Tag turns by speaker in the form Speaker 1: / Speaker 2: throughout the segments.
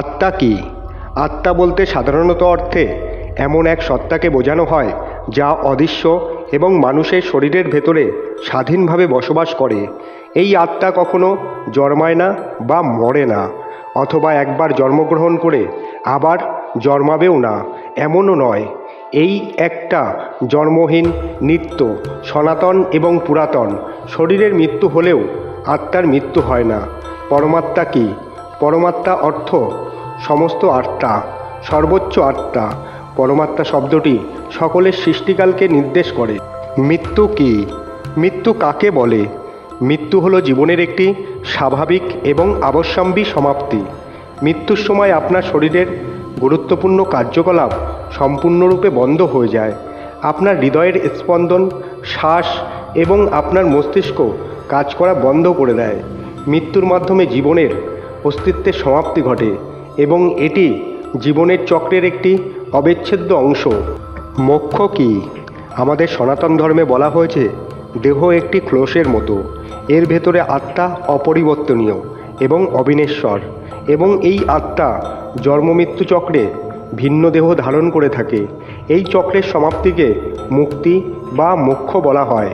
Speaker 1: আত্মা কি? আত্মা বলতে সাধারণত অর্থে এমন এক সত্তাকে বোঝানো হয় যা অদৃশ্য এবং মানুষের শরীরের ভেতরে স্বাধীনভাবে বসবাস করে। এই আত্মা কখনো জন্মায় না বা মরে না, অথবা একবার জন্মগ্রহণ করে আবার জন্মাবেও না, এমনও নয়। এই একটা জন্মহীন নিত্য, সনাতন এবং পুরাতন, শরীরের মৃত্যু হলেও আত্মার মৃত্যু হয় না। পরমাত্মা কি? পরমাত্মা অর্থ সমস্ত আত্মা, সর্বোচ্চ আত্মা। পরমাত্মা শব্দটি সকলের সৃষ্টিকালকে নির্দেশ করে। মৃত্যু কি? মৃত্যু কাকে বলে? মৃত্যু হলো জীবনের একটি স্বাভাবিক এবং আবশ্যম্বী সমাপ্তি। মৃত্যুর সময় আপনার শরীরের গুরুত্বপূর্ণ কার্যকলাপ সম্পূর্ণরূপে বন্ধ হয়ে যায়। আপনার হৃদয়ের স্পন্দন, শ্বাস এবং আপনার মস্তিষ্ক কাজ করা বন্ধ করে দেয়। মৃত্যুর মাধ্যমে জীবনের অস্তিত্বের সমাপ্তি ঘটে এবং এটি জীবনের চক্রের একটি অবিচ্ছেদ্য অংশ। মোক্ষ কি? আমাদের সনাতন ধর্মে বলা হয়েছে, দেহ একটি ক্লোশের মতো। এর ভেতরে আত্মা অপরিবর্তনীয় এবং অবিনেশ্বর এবং এই আত্মা জন্মমৃত্যু চক্রে ভিন্ন দেহ ধারণ করে থাকে। এই চক্রের সমাপ্তিকে মুক্তি বা মোক্ষ বলা হয়,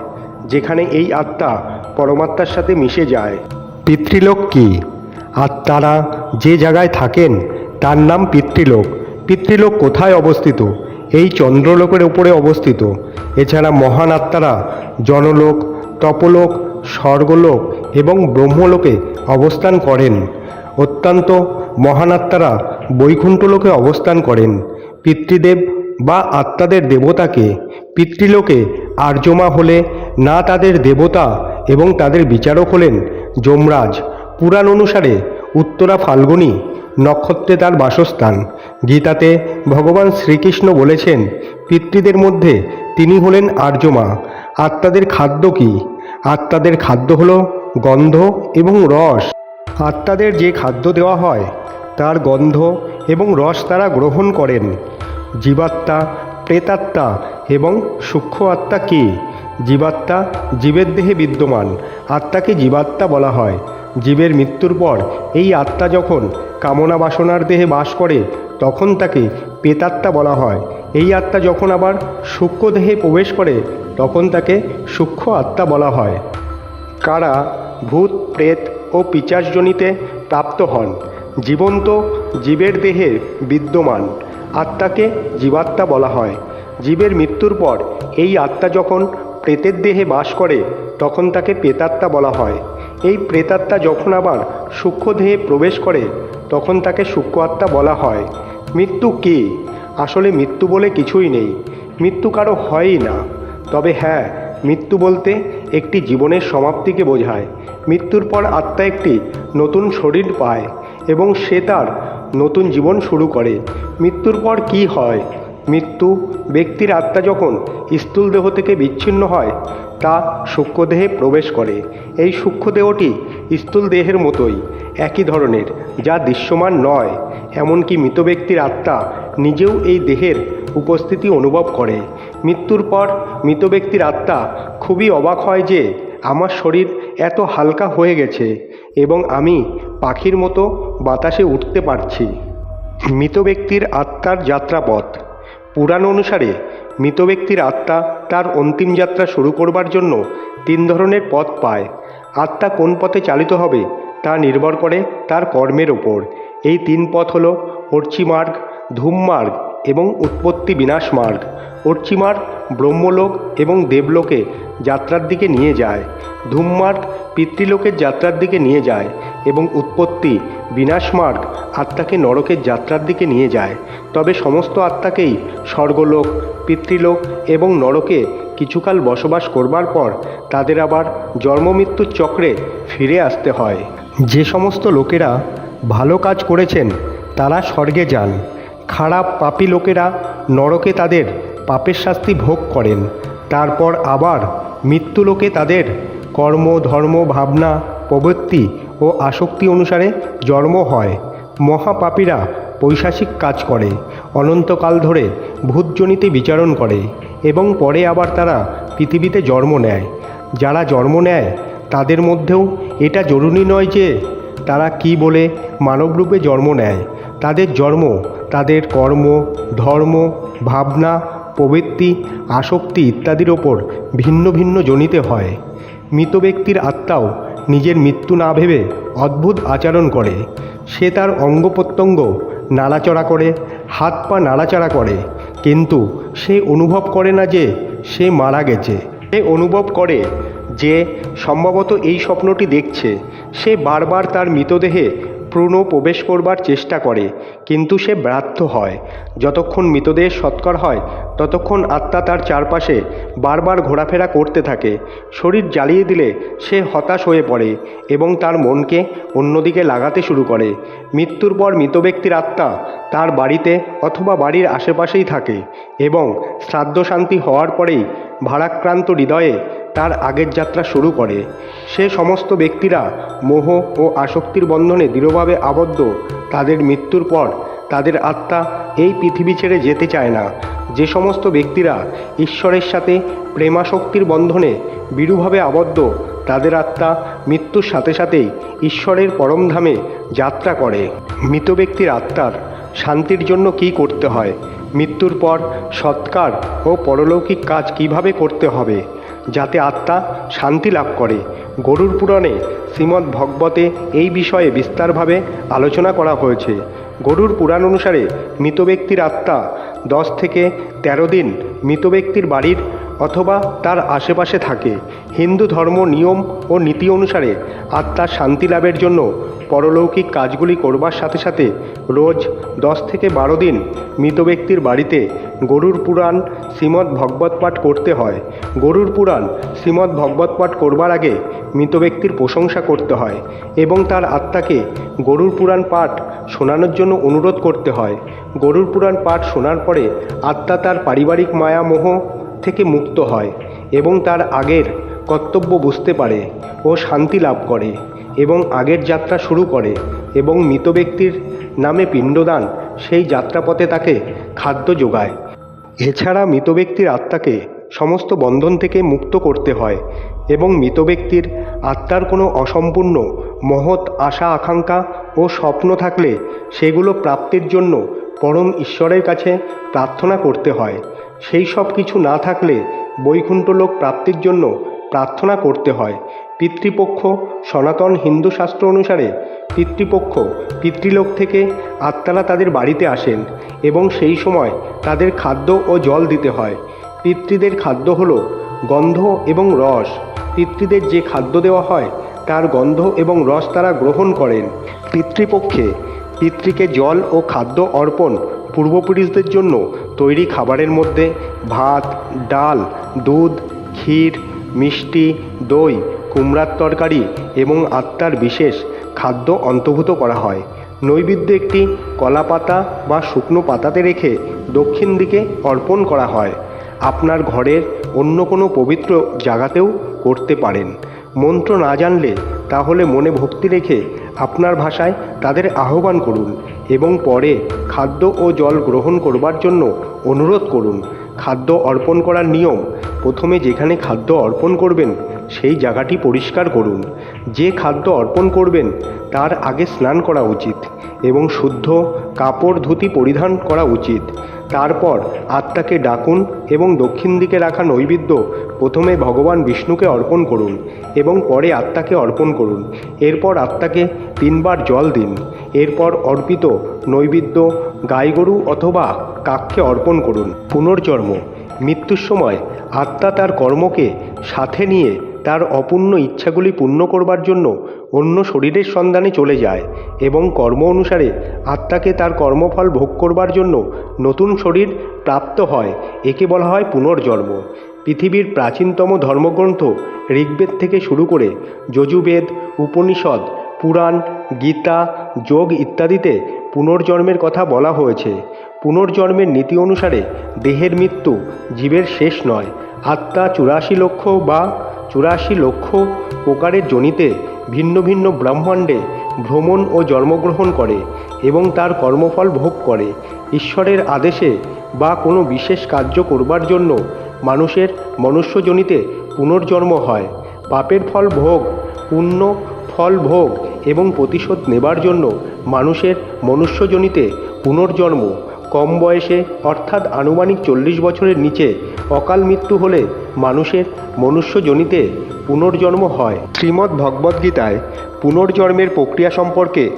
Speaker 1: যেখানে এই আত্মা পরমাত্মার সাথে মিশে যায়। পিতৃলোক কি? আত্মারা যে জায়গায় থাকেন, তার নাম পিতৃলোক। পিতৃলোক কোথায় অবস্থিত? এই চন্দ্রলোকের উপরে অবস্থিত। এছাড়া মহান আত্মারা জনলোক, তপলোক, স্বর্গলোক এবং ব্রহ্মলোকে অবস্থান করেন। অত্যন্ত মহান আত্মারা বৈকুণ্ঠলোকে অবস্থান করেন। পিতৃদেব বা আত্মাদের দেবতাকে পিতৃলোকে আর্যমা হলে না তাদের দেবতা এবং তাদের বিচারক হলেন যমরাজ। পুরাণ অনুসারে উত্তরা ফাল্গুনী নক্ষত্রে তার বাসস্থান। গীতাতে ভগবান শ্রীকৃষ্ণ বলেছেন, পিতৃদের মধ্যে তিনি হলেন আর্যমা। আত্মাদের খাদ্য কি? আত্মাদের খাদ্য হল গন্ধ এবং রস। আত্মাদের যে খাদ্য দেওয়া হয়, তার গন্ধ এবং রস তারা গ্রহণ করেন। জীবাত্মা, প্রেতাত্মা এবং সূক্ষ্ম আত্মা কী? জীবাত্মা জীবের দেহে বিদ্যমান। আত্মাকে জীবাত্মা বলা হয়। জীবের মৃত্যুর পর এই আত্মা যখন কামনা বাসনার দেহে বাস করে, তখন তাকে পেতাত্মা বলা হয়। এই আত্মা যখন আবার সূক্ষ্ম দেহে প্রবেশ করে, তখন তাকে সূক্ষ্ম আত্মা বলা হয়। কারা ভূত, প্রেত ও পিচাসজনিতে প্রাপ্ত হন, জীবন্ত জীবের দেহে বিদ্যমান, আত্মাকে জীবাত্মা বলা হয়। জীবের মৃত্যুর পর এই আত্মা যখন প্রেতের দেহে বাস করে, তখন তাকে প্রেতাত্মা বলা হয়। এই প্রেতাত্মা যখন আবার সূক্ষ্ম দেহে প্রবেশ করে, তখন তাকে সূক্ষ্ম আত্মা বলা হয়। মৃত্যু কী? আসলে মৃত্যু বলে কিছুই নেই। মৃত্যু কারও হয়ই না। তবে হ্যাঁ মৃত্যু বলতে একটি জীবনের সমাপ্তিকে বোঝায়। মৃত্যুর পর আত্মা একটি নতুন শরীর পায় এবং সে তার নতুন জীবন শুরু করে। মৃত্যুর পর কি হয়? মৃত্যু, ব্যক্তির আত্মা যখন স্থূল দেহ থেকে বিচ্ছিন্ন হয় তা সূক্ষ্মদেহে প্রবেশ করে। এই সূক্ষ্মদেহটি স্থূল দেহের মতোই, একই ধরনের, যা দৃশ্যমান নয়। এমনকি মৃত ব্যক্তির আত্মা নিজেও এই দেহের উপস্থিতি অনুভব করে। মৃত্যুর পর মৃত ব্যক্তির আত্মা খুবই অবাক হয় যে, আমার শরীর এত হালকা হয়ে গেছে এবং আমি পাখির মতো বাতাসে উঠতে পারছি। মৃত ব্যক্তির আত্মার যাত্রাপথ পুরাণ অনুসারে মৃত ব্যক্তির আত্মা তার অন্তিম যাত্রা শুরু করবার জন্য তিন ধরনের পথ পায়। আত্মা কোন পথে চালিত হবে তা নির্ভর করে তার কর্মের ওপর। এই তিন পথ হল অর্চিমার্গ, ধূমমার্গ এবং উৎপত্তি বিনাশ মার্গ। অর্চিমার্গ ব্রহ্মলোক এবং দেবলোকে যাত্রার দিকে নিয়ে যায়। ধূমমার্গ পিতৃলোকের যাত্রার দিকে নিয়ে যায় এবং উৎপত্তি বিনাশ মার্গ আত্মাকে নরকের যাত্রার দিকে নিয়ে যায়। তবে সমস্ত আত্মাকেই স্বর্গলোক, পিতৃলোক এবং নরকে কিছুকাল বসবাস করবার পর তাদের আবার জন্মমৃত্যুর চক্রে ফিরে আসতে হয়। যে সমস্ত লোকেরা ভালো কাজ করেছেন, তারা স্বর্গে যান। খারাপ পাপী লোকেরা নরকে তাদের পাপের শাস্তি ভোগ করেন। তারপর আবার মৃত্যুলোকে তাদের কর্ম, ধর্ম, ভাবনা, প্রবৃত্তি ও আসক্তি অনুসারে জন্ম হয়। মহাপাপীরা পৈশাচিক কাজ করে, অনন্তকাল ধরে ভূতজনিতে বিচারণ করে এবং পরে আবার তারা পৃথিবীতে জন্ম নেয়। যারা জন্ম নেয়, তাদের মধ্যেও এটা জরুরি নয় যে তারা কি বলে মানবরূপে জন্ম নেয়। তাদের জন্ম তাদের কর্ম, ধর্ম, ভাবনা, প্রবৃত্তি, আসক্তি ইত্যাদির ওপর ভিন্ন ভিন্ন জনিতে হয়। মৃত ব্যক্তির আত্মাও নিজের মৃত্যু না ভেবে অদ্ভুত আচরণ করে। সে তার অঙ্গ প্রত্যঙ্গ নাড়াচড়া করে, হাত পা নাড়াচাড়া করে। কিন্তু সে অনুভব করে না যে সে মারা গেছে। সে অনুভব করে যে সম্ভবত এই স্বপ্নটি দেখছে। সে বারবার তার মৃতদেহে প্রণ প্রবেশ করবার চেষ্টা করে, কিন্তু সে ব্যর্থ হয়। যতক্ষণ মৃতদেহ সৎকার হয়, ততক্ষণ আত্মা তার চারপাশে বারবার ঘোরাফেরা করতে থাকে। শরীর জ্বালিয়ে দিলে সে হতাশ হয়ে পড়ে এবং তার মনকে অন্যদিকে লাগাতে শুরু করে। মৃত্যুর পর মৃত ব্যক্তির আত্মা তার বাড়িতে অথবা বাড়ির আশেপাশেই থাকে এবং শ্রাদ্ধ শান্তি হওয়ার পরেই ভারাক্রান্ত হৃদয়ে তার আগের যাত্রা শুরু করে। সে সমস্ত ব্যক্তিরা মোহ ও আসক্তির বন্ধনে দৃঢ়ভাবে আবদ্ধ। তাদের মৃত্যুর পর তাদের আত্মা এই পৃথিবী ছেড়ে যেতে চায় না। যে সমস্ত ব্যক্তিরা ঈশ্বরের সাথে প্রেমাশক্তির বন্ধনে বিরূভাবে আবদ্ধ, তাদের আত্মা মৃত্যুর সাথে সাথেই ঈশ্বরের পরমধামে যাত্রা করে। মৃত ব্যক্তির আত্মার শান্তির জন্য কি করতে হয়? মৃত্যুর পর সৎকার ও পরলৌকিক কাজ কীভাবে করতে হবে? যাতে আত্মা শান্তি লাভ করে। গরুর পুরাণে শ্রীমদ্ ভগবতে এই বিষয়ে বিস্তারভাবে আলোচনা করা হয়েছে। গরুর পুরাণ অনুসারে মৃত ব্যক্তির আত্মা দশ থেকে তেরো দিন মৃত ব্যক্তির বাড়ির অথবা তার আশেপাশে থাকে। হিন্দু ধর্ম, নিয়ম ও নীতি অনুসারে আত্মার শান্তি লাভের জন্য পরলৌকিক কাজগুলি করবার সাথে সাথে রোজ দশ থেকে বারো দিন মৃত ব্যক্তির বাড়িতে গরুর পুরাণ, শ্রীমদ্ ভগবত পাঠ করতে হয়। গরুর পুরাণ, শ্রীমদ্ ভগবত পাঠ করবার আগে মৃত ব্যক্তির প্রশংসা করতে হয় এবং তার আত্মাকে গরুর পুরাণ পাঠ শোনানোর জন্য অনুরোধ করতে হয়। গরুর পুরাণ পাঠ শোনার পরে আত্মা তার পারিবারিক মায়া, মোহ থেকে মুক্ত হয় এবং তার আগের কর্তব্য বুঝতে পারে ও শান্তি লাভ করে এবং আগের যাত্রা শুরু করে এবং মৃত ব্যক্তির নামে পিণ্ডদান সেই যাত্রাপথে তাকে খাদ্য যোগায়। এছাড়া মৃত ব্যক্তির আত্মাকে সমস্ত বন্ধন থেকে মুক্ত করতে হয় এবং মৃত ব্যক্তির আত্মার কোনো অসম্পূর্ণ মহৎ আশা, আকাঙ্ক্ষা ও স্বপ্ন থাকলে সেগুলো প্রাপ্তির জন্য পরম ঈশ্বরের কাছে প্রার্থনা করতে হয়। সেই সব কিছু না থাকলে বৈকুণ্ঠ লোক প্রাপ্তির জন্য প্রার্থনা করতে হয়। পিতৃপক্ষ, সনাতন হিন্দু শাস্ত্র অনুসারে পিতৃপক্ষ, পিতৃলোক থেকে আত্মারা তাদের বাড়িতে আসেন এবং সেই সময় তাদের খাদ্য ও জল দিতে হয়। পিতৃদের খাদ্য হল গন্ধ এবং রস। পিতৃদের যে খাদ্য দেওয়া হয়, তার গন্ধ এবং রস তারা গ্রহণ করেন। পিতৃপক্ষে পিতৃকে জল ও খাদ্য অর্পণ পূর্বপুরুষদের জন্য তৈরি খাবারের মধ্যে ভাত, ডাল, দুধ, ক্ষীর, মিষ্টি, দই, কুমড়ার তরকারি এবং আত্মার বিশেষ খাদ্য অন্তর্ভুক্ত করা হয়। নৈবেদ্য একটি কলা পাতা বা শুকনো পাতাতে রেখে দক্ষিণ দিকে অর্পণ করা হয়। আপনার ঘরের অন্য কোনো পবিত্র জায়গাতেও করতে পারেন। মন্ত্র না জানলে তাহলে মনে ভক্তি রেখে আপনার ভাষায় তাদের আহ্বান করুন। এবং পরে খাদ্য ও জল গ্রহণ করবার জন্য অনুরোধ করুন। খাদ্য অর্পণ করার নিয়ম। প্রথমে যেখানে খাদ্য অর্পণ করবেন সেই জায়গাটি পরিষ্কার করুন। যে খাদ্য অর্পণ করবেন, তার আগে স্নান করা উচিত এবং শুদ্ধ কাপড় ধুতি পরিধান করা উচিত। তারপর আত্মাকে ডাকুন এবং দক্ষিণ দিকে রাখা নৈবেদ্য প্রথমে ভগবান বিষ্ণুকে অর্পণ করুন এবং পরে আত্মাকে অর্পণ করুন। এরপর আত্মাকে তিনবার জল দিন। এরপর অর্পিত নৈবেদ্য, গাইগরু অথবা কাককে অর্পণ করুন। পুনর্জন্ম। মৃত্যুর সময় আত্মা তার কর্মকে সাথে নিয়ে তার অপূর্ণ ইচ্ছাগুলি পূর্ণ করবার জন্য অন্য শরীরের সন্ধানে চলে যায় এবং কর্ম অনুসারে আত্মাকে তার কর্মফল ভোগ করবার জন্য নতুন শরীর প্রাপ্ত হয়, একে বলা হয় পুনর্জন্ম। পৃথিবীর প্রাচীনতম ধর্মগ্রন্থ ঋগ্বেদ থেকে শুরু করে যজুবেদ, উপনিষদ, পুরাণ, গীতা, যোগ ইত্যাদিতে পুনর্জন্মের কথা বলা হয়েছে। পুনর্জন্মের নীতি অনুসারে দেহের মৃত্যু জীবের শেষ নয়, আত্মা চুরাশি লক্ষ বা চুরাশি লক্ষ প্রকারের জনিতে ভিন্ন ভিন্ন ব্রহ্মাণ্ডে ভ্রমণ ও জন্মগ্রহণ করে এবং তার কর্মফল ভোগ করে। ঈশ্বরের আদেশে বা কোনো বিশেষ কার্য করবার জন্য মানুষের মনুষ্যজনিতে পুনর্জন্ম হয়। পাপের ফল ভোগ, পুণ্য ফল ভোগ এবং প্রতিশোধ নেবার জন্য মানুষের মনুষ্যজনিতে পুনর্জন্ম। কম বয়সে, অর্থাৎ আনুমানিক চল্লিশ বছরের নিচে অকাল মৃত্যু হলে মানুষের মনুষ্যজনিতে পুনর্জন্ম হয়। শ্রীমদ্ ভগবদ্গীতায় পুনর্জন্মের প্রক্রিয়া সম্পর্কে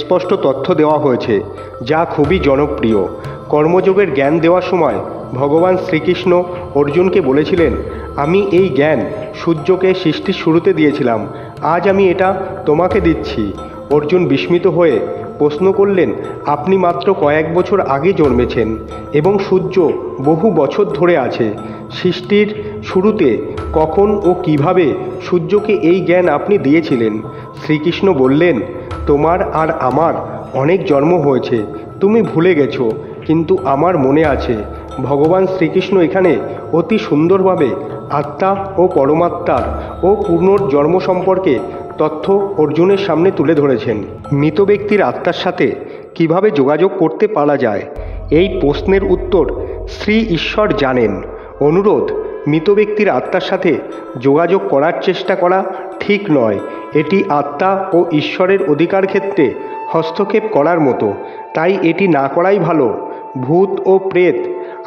Speaker 1: স্পষ্ট তথ্য দেওয়া হয়েছে, যা খুবই জনপ্রিয়। কর্মযোগের জ্ঞান দেওয়ার সময় ভগবান শ্রীকৃষ্ণ অর্জুনকে বলেছিলেন, আমি এই জ্ঞান সূর্যকে সৃষ্টির শুরুতে দিয়েছিলাম, আজ আমি এটা তোমাকে দিচ্ছি। অর্জুন বিস্মিত হয়ে প্রশ্ন করলেন, আপনি মাত্র কয়েক বছর আগে জন্মেছেন এবং সূর্য বহু বছর ধরে আছে। সৃষ্টির শুরুতে কখন ও কীভাবে সূর্যকে এই জ্ঞান আপনি দিয়েছিলেন? শ্রীকৃষ্ণ বললেন, তোমার আর আমার অনেক জন্ম হয়েছে, তুমি ভুলে গেছো, কিন্তু আমার মনে আছে, ভগবান শ্রীকৃষ্ণ এখানে অতি সুন্দরভাবে আত্মা ও পরমাত্মার ও পুনর্জন্ম সম্পর্কে তথ্য অর্জুনের সামনে তুলে ধরেছেন। মৃত ব্যক্তির আত্মার সাথে কীভাবে যোগাযোগ করতে পারা যায়? এই প্রশ্নের উত্তর শ্রী ঈশ্বর জানেন। অনুরোধ মৃত ব্যক্তির আত্মার সাথে যোগাযোগ করার চেষ্টা করা ঠিক নয়। এটি আত্মা ও ঈশ্বরের অধিকার ক্ষেত্রে হস্তক্ষেপ করার মতো। তাই এটি না করাই ভালো। ভূত ও প্রেত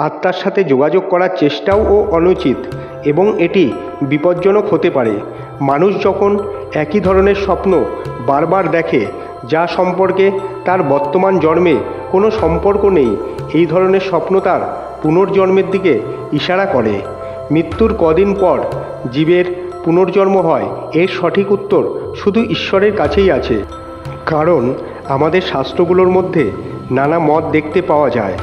Speaker 1: আত্মার সাথে যোগাযোগ করার চেষ্টাও ও অনুচিত এবং এটি বিপজ্জনক হতে পারে। মানুষ যখন একই ধরনের স্বপ্ন বারবার দেখে, যা সম্পর্কে তার বর্তমান জন্মে কোনো সম্পর্ক নেই, এই ধরনের স্বপ্ন তার পুনর্জন্মের দিকে ইশারা করে। মৃত্যুর কদিন পর জীবের পুনর্জন্ম হয়। এর সঠিক উত্তর শুধু ঈশ্বরের কাছেই আছে। কারণ আমাদের শাস্ত্রগুলোর মধ্যে নানা মত দেখতে পাওয়া যায়।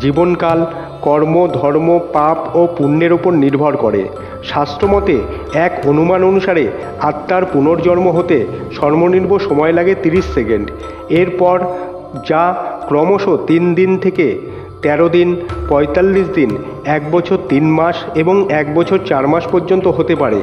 Speaker 1: জীবনকাল, কর্ম, ধর্ম, পাপ ও পুণ্যের ওপর নির্ভর করে। শাস্ত্রমতে এক অনুমান অনুসারে আত্মার পুনর্জন্ম হতে সর্বনিম্ন সময় লাগে তিরিশ সেকেন্ড। এরপর যা ক্রমশ তিন দিন থেকে তেরো দিন, পঁয়তাল্লিশ দিন, এক বছর তিন মাস এবং এক বছর চার মাস পর্যন্ত হতে পারে।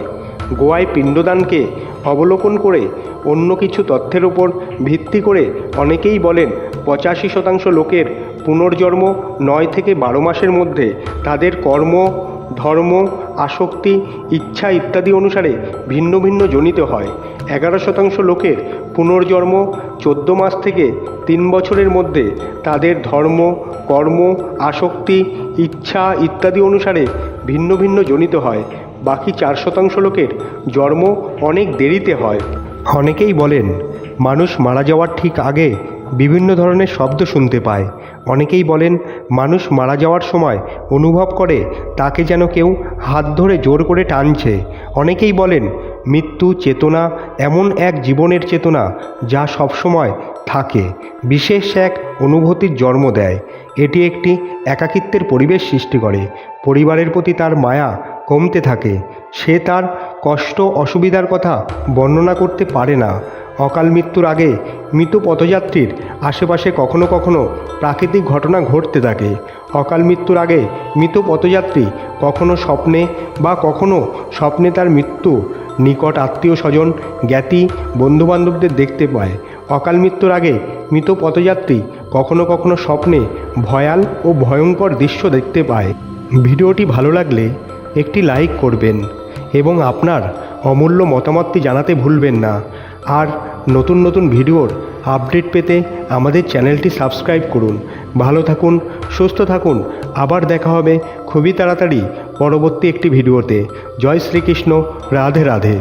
Speaker 1: গোয়ায় পিণ্ডদানকে অবলোকন করে অন্য কিছু তথ্যের উপর ভিত্তি করে অনেকেই বলেন, পঁচাশি শতাংশ লোকের পুনর্জন্ম নয় থেকে বারো মাসের মধ্যে তাদের কর্ম, ধর্ম আসক্তি, ইচ্ছা ইত্যাদি অনুসারে ভিন্ন ভিন্ন জনিত হয়। এগারো শতাংশ লোকের পুনর্জন্ম চোদ্দ মাস থেকে তিন বছরের মধ্যে তাদের ধর্ম, কর্ম, আসক্তি, ইচ্ছা ইত্যাদি অনুসারে ভিন্ন ভিন্ন জনিত হয়। বাকি চার শতাংশ লোকের জন্ম অনেক দেরিতে হয়। অনেকেই বলেন, মানুষ মারা যাওয়ার ঠিক আগে বিভিন্ন ধরনের শব্দ শুনতে পায়। অনেকেই বলেন, মানুষ মারা যাওয়ার সময় অনুভব করে তাকে যেন কেউ হাত ধরে জোর করে টানছে। অনেকেই বলেন, মৃত্যু, চেতনা এমন এক জীবনের চেতনা যা সবসময় থাকে, বিশেষ এক অনুভূতির জন্ম দেয়। এটি একটি একাকিত্বের পরিবেশ সৃষ্টি করে। পরিবারের প্রতি তার মায়া কমতে থাকে। সে তার কষ্ট, অসুবিধার কথা বর্ণনা করতে পারে না। অকাল মৃত্যুর আগে মৃত পথযাত্রীর আশেপাশে কখনো কখনো প্রাকৃতিক ঘটনা ঘটতে থাকে। অকাল মৃত্যুর আগে মৃত পথযাত্রী কখনো স্বপ্নে বা কখনো স্বপ্নে তার মৃত্যু নিকট আত্মীয় স্বজন জ্ঞাতি, বন্ধুবান্ধবদের দেখতে পায়। অকাল মৃত্যুর আগে মৃত পথযাত্রী কখনো কখনো স্বপ্নে ভয়াল ও ভয়ঙ্কর দৃশ্য দেখতে পায়। ভিডিওটি ভালো লাগলে একটি লাইক করবেন এবং আপনার অমূল্য মতামতটি জানাতে ভুলবেন না। আর নতুন নতুন ভিডিওর আপডেট পেতে আমাদের চ্যানেলটি সাবস্ক্রাইব করুন। ভালো থাকুন, সুস্থ থাকুন। আবার দেখা হবে খুবই তাড়াতাড়ি পরবর্তী একটি ভিডিওতে। জয় শ্রীকৃষ্ণ, রাধে রাধে।